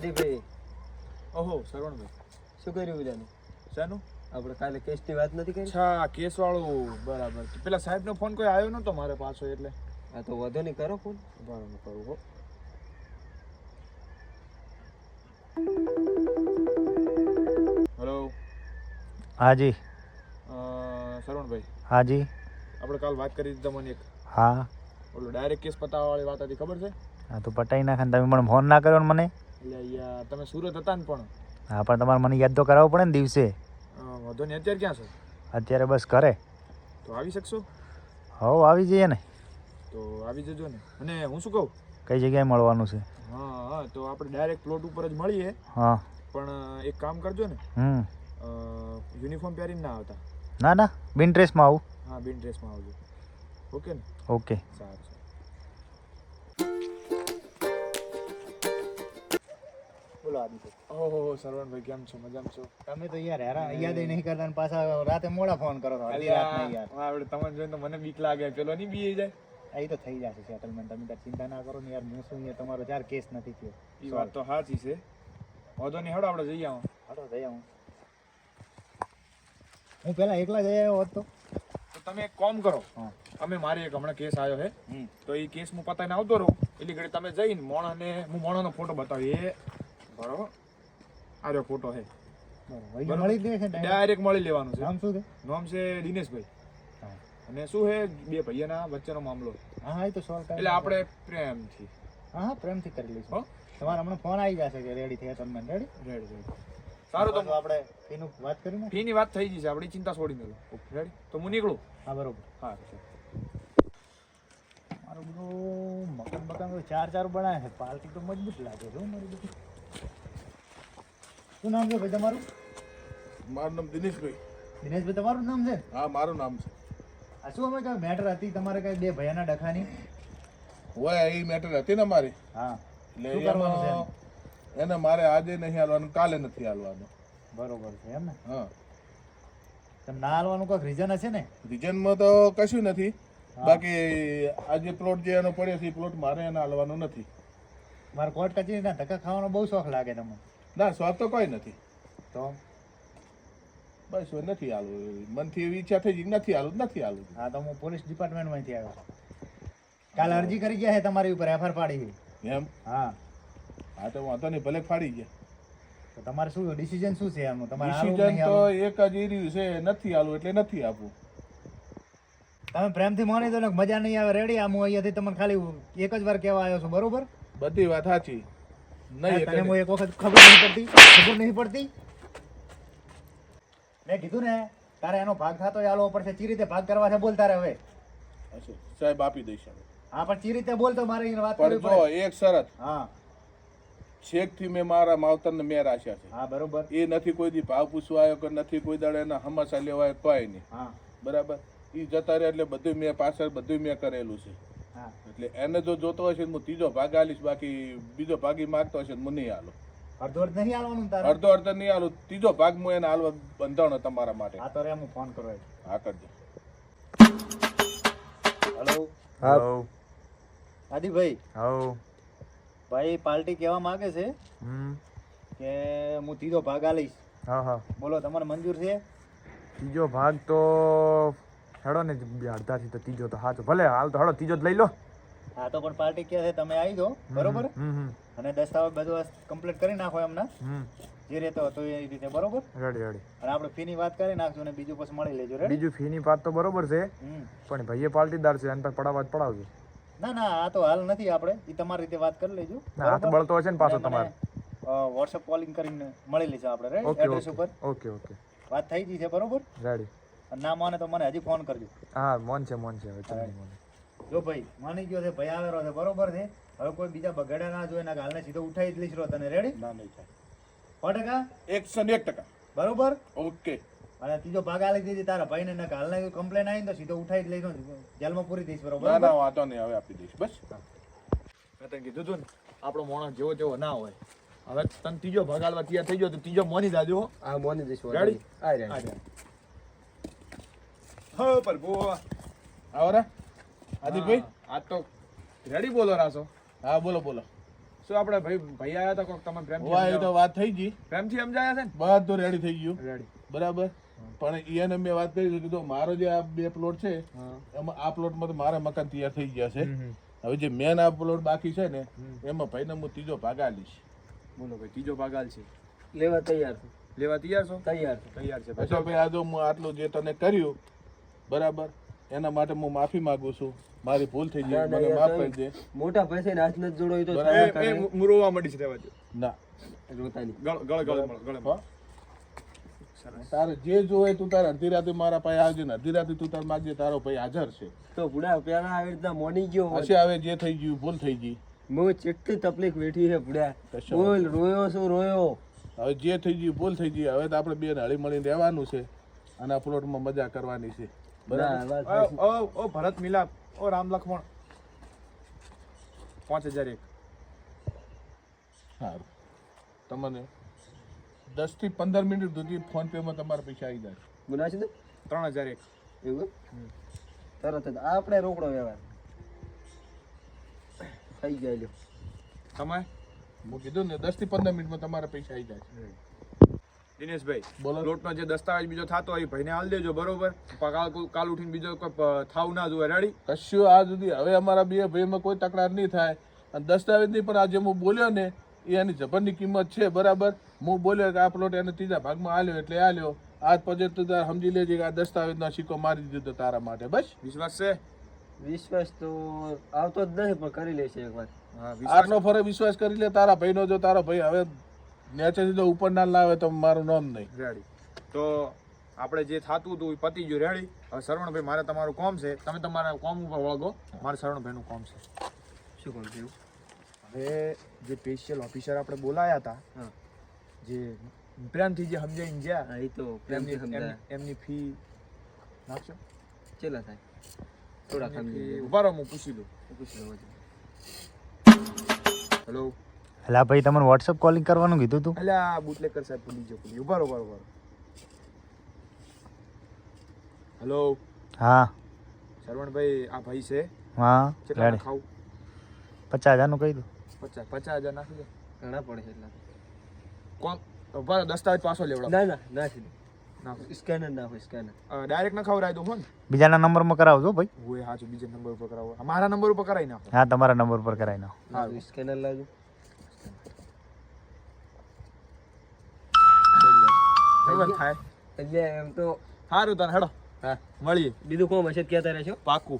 આદિભાઈ. ઓહો શ્રવણભાઈ. શું કર્યું જાને શાનું? આપણે કાલે કેસની વાત નથી કરી? અચ્છા કેસ વાળું બરાબર. પેલા સાહેબનો ફોન કોઈ આવ્યો નતો મારે પાછો એટલે. આ તો વધુ નહીં કરો ફોન બરાબર કરું હો. હેલો. હાજી. શરવણભાઈ. હાજી. આપણે કાલ વાત કરી હતી તમને એક. હા. ઓલો ડાયરેક્ટ કેસ પતાવવાવાળી વાત હતી ખબર છે? હા તો પટાઈ નાખે તમે પણ ફોન ના કર્યો ને મને? એટલે અહીંયા તમે સુરત હતા ને પણ? હા પણ તમારે મને યાદ તો કરાવવો પડે ને દિવસે. વાંધો નહીં. અત્યારે ક્યાં છો? અત્યારે બસ ઘરે. તો આવી શકશો? હો આવી જઈએ ને. તો આવી જજો ને. અને હું શું કહું? કઈ જગ્યાએ મળવાનું છે? હા હા તો આપણે ડાયરેક્ટ પ્લોટ ઉપર જ મળીએ. હા. પણ એક કામ કરજો ને. હમ. યુનિફોર્મ પહેરીને ના આવતા. ના ના. બિન ડ્રેસમાં આવું. હા બિન ડ્રેસમાં આવજો. ઓકે ને? ઓકે. સારું સારું. બોલો આદિત્ય. ઓહો સરવણભાઈ કેમ છો? મજામાં છો? તમે તો યાર હેરાન યાદ નહીં કરતા ને પાછા રાતે મોડા ફોન કરો છો અડધી રાત નહીં યાર. હા, તમને જોઈને તો મને બીક લાગે. પેલો નહીં બી જાય? એ તો થઈ જશે સેટલમેન્ટ તમે તાર ચિંતા ના કરો ને યાર હું શું તમારો ચાર કેસ નથી થયો. એ વાત તો સાચી છે. વાંધો નહીં હેડો આપણે જઈ આવો. જઈ આવું. હું પહેલા એકલા જઈ આવ્યો હોત તો? તમે એક કોમ કરો. અમે મારે એક હમણાં કેસ આવ્યો છે. તો એ કેસ હું પતાઈને આવતો રહું. એટલી ઘડી તમે જઈને મોણાને હું મોણાનો ફોટો બતાવી એ બરોબર? આ રહ્યો ફોટો છે જ ડાયરેક્ટ. મળી લેવાનું છે. નામ શું છે? નામ છે દિનેશભાઈ. અને શું છે બે ભાઈના વચ્ચેનો મામલો હા હા એ તો સોલ્વ એટલે આપણે પ્રેમથી. હા હા પ્રેમથી કરી લઈશું. તમારા હમણાં ફોન આવી જશે કે રેડી થયા તમને રેડી રેડી સારું તો આપણે એનું વાત કરીને ફીની વાત થઈ છે આપણી ચિંતા છોડી દઉં રેડી તો હું નીકળું? હા બરોબર. હા મારું બધું મકાન બકાન ચાર ચાર બનાવે છે. પાર્ટી તો મજબૂત લાગે છે મારી બધી. શું નામ છે ભાઈ તમારું? મારું નામ દિનેશભાઈ. દિનેશભાઈ તમારું નામ છે? હા મારું નામ છે. આ શું અમે કઈ મેટર હતી? તમારે કઈ બે ભયાના ડખાની? હોય એ મેટર હતી ને મારી. હા. એટલે શું કરવાનું છે એને મારે આજે નહીં હાલવાનું કાલે નથી હાલવાનું. બરોબર છે એમ ને? હા. તમે ના હાલવાનું કોઈક રીઝન હશે ને? રીઝનમાં તો કશું નથી. બાકી આ જે પ્લોટ જે એનો પડ્યો છે એ પ્લોટ મારે એને હાલવાનો નથી. મારે કોર્ટ કચેરીના ધક્કા ખાવાનો બહુ શોખ લાગે તમને. ના સ્વાદ તો કોઈ નથી. તો? બસ નથી હાલવું. મનથી એવી ઈચ્છા થઈ નથી હાલવું નથી હાલવું. હા તો હું પોલીસ ડિપાર્ટમેન્ટમાંથી આવ્યો કાલે અરજી કરી ગયા છે તમારી ઉપર એફઆર પાડી એમ? હા. હા તો વાંધો નહીં ભલે ફાડી ગયા. તો તમારે શું ડિસિઝન શું છે એમનું? તમારે ડિસિઝન તો એક જ એર્યું છે નથી આલું એટલે નથી આપવું. તમે પ્રેમથી માની દો ને મજા નહીં આવે રેડી આમ હું અહીંયાથી તમને ખાલી એક જ વાર કહેવા આવ્યો છું બરોબર? બધી વાત સાચી. નહીં તને એટલે હું એક વખત ખબર નહીં પડતી? ખબર નહીં પડતી? મેં કીધું ને તારે એનો ભાગ થતો આલો પડશે ચી રીતે ભાગ કરવા છે બોલ તારે હવે. સાહેબ આપી દઈશ હા પણ ચી રીતે બોલ તો મારે એને વાત કરવી પડે. એક શરત. હા. છેકથી મેં મારા માવતરને મેં રાખ્યા છે. હા બરોબર. એ નથી કોઈ દી ભાવ પૂછવા આવ્યો કે નથી કોઈ દાડે એના હમાસા લેવાય કોઈ નહીં. હા. બરાબર? એ જતા રહ્યા એટલે બધું મેં પાછળ બધું મેં કરેલું છે. એટલે એને જો જોતો હશે તો હું ત્રીજો ભાગ આલીશ બાકી બીજો ભાગ માગતો હશે તો હું નહીં હાલું અડધો અડધ નહીં આલવાનું તારે? અડધો અડધો નહીં આલો. ત્રીજો ભાગ હું એને આલવા બંધાણો તમારા માટે. હા તો રે હું ફોન કરો હા કરજો. હલો? હા. આદિભાઈ. હા ભાઈ પાર્ટી કહેવા માંગે છે કે હું ત્રીજો ભાગ આલીશ. હા હા. બોલો તમારે મંજૂર છે? ત્રીજો ભાગ તો હેડો ને અડધાથી તો ત્રીજો તો હાચો. ભલે હાલ તો હેડો ત્રીજો જ લઈ લો. હા તો પણ પાર્ટી કે છે? તમે આવી જાઓ બરોબર? અને દસ્તાવેજ બધું કમ્પ્લીટ કરી નાખો એમના. જે રહેતો હતો એ રીતે બરોબર? રેડી રેડી અને આપણે ફીની વાત કરી નાખશું અને બીજું પછી મળી લેજો રેડી બીજું ફીની વાત તો બરોબર છે પણ ભાઈએ પાલટીદાર છે એને પર પડાવવા જ પડાવજો. ના ના આ તો હાલ નથી આપણે. એ તમારી રીતે વાત કરી લેજો. ના હાથ બળતો હશે ને પાછો તમારે. વોટ્સઅપ કોલિંગ કરીને મળી લેજો આપણે રેડી એડ્રેસ ઉપર. ઓકે ઓકે વાત થઈ ગઈ છે બરોબર? રેડી ના માને તો મને હજી ફોન કરજો. હા મોન છે મોન છે હવે ચંદુ મોન. જો ભાઈ માની ગયો છે ભાઈ આવેલો છે બરોબર છે? હવે કોઈ બીજા બગાડ્યા ના જોઈએ ના ગાલને સીધો ઉઠાઈ જ લઈશ રો તને રેડી ના નહીં થાય. સો ટકા? એકસો ને એક ટકા. બરોબર? ઓકે. અને ત્રીજો ભાગ આલી દીધી તારા ભાઈને ને કાલને કમ્પ્લેન આવી તો સીધો ઉઠાઈ જ લઈશ જેલમાં પૂરી દઈશ બરોબર? ના ના વાંધો નહીં હવે આપી દઈશ બસ. મેં તને કીધું તું ને આપણો માણસ જેવો તેવો ના હોય. હવે તને ત્રીજો ભાગ આલવા તૈયાર થઈ ગયો તો ત્રીજો મોની જાજો હા. મોની દઈશ રેડી? આ રે. હો પ્રભુ આવો રે આદિભાઈ આ તો રેડી બોલો રાસો હા બોલો બોલો. શું આપણે ભાઈ ભાઈ આયા હતા કોક? તમે પ્રેમ એ તો વાત થઈ ગઈ. પ્રેમથી સમજાયા છે ને? બધું રેડી થઈ ગયું. રેડી બરાબર? પણ એને મેં વાત કરી છે કીધું મારો જે આ બે પ્લોટ છે એમાં આ પ્લોટમાં તો મારા મકાન તૈયાર થઈ ગયા છે. હવે જે મેન આ પ્લોટ બાકી છે ને એમાં ભાઈને હું ત્રીજો ભાગ આલીશ. બોલો ભાઈ ત્રીજો ભાગ આલશે. લેવા તૈયાર છું. લેવા તૈયાર છો? તૈયાર છું. તૈયાર છે. ભાઈ આ જો હું આટલું જે તને કર્યું બરાબર? એના માટે હું માફી માંગુ છું. મારી ભૂલ થઈ ના, ગઈ ના, મને માફ તમે- કરી દે. મોટા પૈસા હાથ નથી જોડો એ તો એ- કરે. એ હું રોવા માંડી છે રહેવા દો. ના. રોતા નહીં. ગળ ગળ ગળ ગળે? તારે જે જોવે તું તારે અડધી રાતે મારા પાસે આવજે ને અડધી રાતે તું તાર માગજે તારો ભાઈ હાજર છે. તો બુડા પેલા આવી રીતના મોની ગયો. પછી હવે જે થઈ ગયું ભૂલ થઈ ગઈ. હું કેટલી તકલીફ વેઠી છે બુડા બોલ રોયો શું રોયો? હવે જે થઈ ગયું ભૂલ થઈ ગઈ. હવે તો આપણે બે હળી મળીને રહેવાનું છે અને આ પ્લોટમાં મજા કરવાની છે. બરાબર? ઓ ઓ ઓ ભરત મિલાપ. ઓ રામ લક્ષ્મણ પાંચ હજાર એક. સારું. તમને દસથી પંદર મિનિટ સુધી ફોન પે માં તમારા પૈસા આવી જાય. ગુના છે ત્રણ હજાર એક. એવું? તરત જ. આપણે રોકડો વ્યવહાર. થઈ જાય તમે? હું કીધું ને દસથી પંદર મિનિટમાં તમારા પૈસા આવી જાય દિનેશભાઈ બોલો. પ્લોટનો જે દસ્તાવેજ બીજો થતો હોય ભાઈને હાલ દેજો બરોબર? કાલ કાલ ઉઠીને બીજો કોઈ થાવ ના જોવે રેડી કશું આ સુધી હવે અમારા બે ભાઈમાં કોઈ તકરાર નહીં થાય. અને દસ્તાવેજની પણ આજે હું બોલ્યો ને એ એની જબરની કિંમત છે બરાબર? હું બોલ્યો કે આ પ્લોટ એને ત્રીજા ભાગમાં આલ્યો એટલે આલ્યો. આજ પછી તું તાર સમજી લેજે કે આ દસ્તાવેજનો સિક્કો મારી દીધો તારા માટે બસ? વિશ્વાસ છે? વિશ્વાસ તો આવતો જ નથી પણ કરી લેશે એક વાર આટલો ફરે વિશ્વાસ કરી લે તારા ભાઈનો જો તારો ભાઈ હવે નેચેથી તો ઉપર ના લાવે તો મારું નામ નહીં. રેડી તો આપણે જે થતું હતું એ પતી ગયું. રેડી હવે શરવણભાઈ મારે તમારું કોમ છે. તમે તમારા કોમ ઉપર વળગો. મારે શરવણભાઈનું કોમ છે. શું કોમ થયું હવે જે સ્પેશિયલ ઓફિસર આપણે બોલાયા હતા જે પ્રેમથી જે સમજાઈને ગયા એ તો એમની પ્રેમથી એમની- ફી નાખશો? ચેલા થાય? થોડા સમજી ઊભા રહો હું પૂછી લઉં. પૂછી લઉં હેલો એટલે ભાઈ તમને વોટ્સઅપ કોલિંગ કરવાનું કીધું તું? એટલે આ બુટલેકર સાહેબ ભૂલી ગયો ભૂલી ઊભા ઊભા ઊભા હેલો હા. સરવણભાઈ આ ભાઈ છે. હા કેટલા ખાવું? પચાસ હજારનું કહી દો પચાસ પચાસ હજાર નાખી દો. ઘણા પડે છે એટલા. કોણ? ઊભા દસ્તાવેજ પાછો લેવડો ના ના નાખી દે. નાખો. સ્કેનર નાખો સ્કેનર. ડાયરેક્ટ ન ખવડાવી ફોન બીજાના નંબરમાં કરાવજો ભાઈ. હું હાચું બીજા નંબર ઉપર કરાવો. મારા નંબર ઉપર કરાવી નાખો. હા તમારા નંબર પર કરાવી નાખો. સારું. સ્કેનર લાવજો બરાબર થાય. એટલે એમ તો સારું તને હેડો. હા મળીએ. બીજું કોમ હશે કહેતા રહેશો? પાકું.